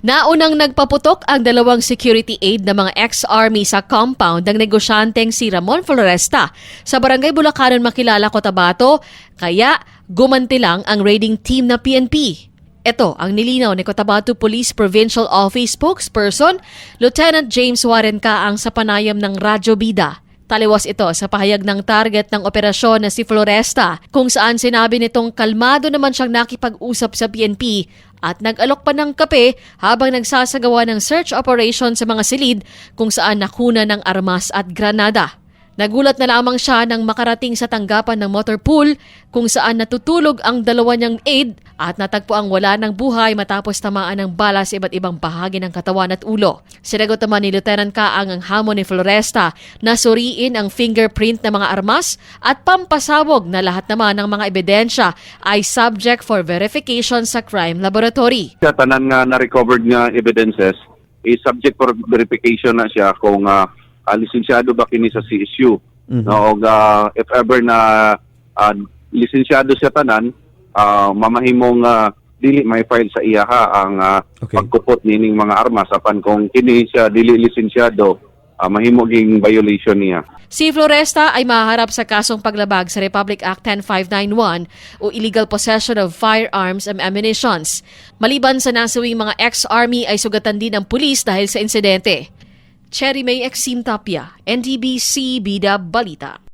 Naunang nagpaputok ang dalawang security aid ng mga ex-army sa compound ng negosyanteng si Ramon Floresta sa Barangay Bulacanon Makilala, Cotabato, kaya gumanti lang ang raiding team na PNP. Ito ang nilinaw ni Cotabato Police Provincial Office spokesperson Lieutenant James Warren Kaang sa panayam ng Radyo Bida. Taliwas ito sa pahayag ng target ng operasyon na si Floresta kung saan sinabi nitong kalmado naman siyang nakipag-usap sa PNP at nag-alok pa ng kape habang nagsasagawa ng search operation sa mga silid kung saan nakuna ng armas at granada. Nagulat na lamang siya nang makarating sa tanggapan ng motor pool kung saan natutulog ang dalawa niyang aid at natagpo ang wala ng buhay matapos tamaan ng bala sa iba't ibang bahagi ng katawan at ulo. Sinagot naman ni Lieutenant Kaang ang hamon ni Floresta na suriin ang fingerprint ng mga armas at pampasabog na lahat naman ng mga ebidensya ay subject for verification sa crime laboratory. siya tanan nga na-recovered nga evidences is subject for verification na siya kung uh, lisensyado ba kini sa CSU. No, og ah, if ever na ah, lisensyado siya tanan, ah, mamahimong ah, dili may file sa iya ha ang ah, Okay. pagkupot nining mga armas apan kung kini siya dili lisensyado, ah, mahimo ging violation niya. Si Floresta ay maharap sa kasong paglabag sa Republic Act 10591 o illegal possession of firearms and ammunitions. Maliban sa nasawing mga ex-army ay sugatan din ng pulis dahil sa insidente. Cherry May Exim Tapia, NTBC Bida Balita.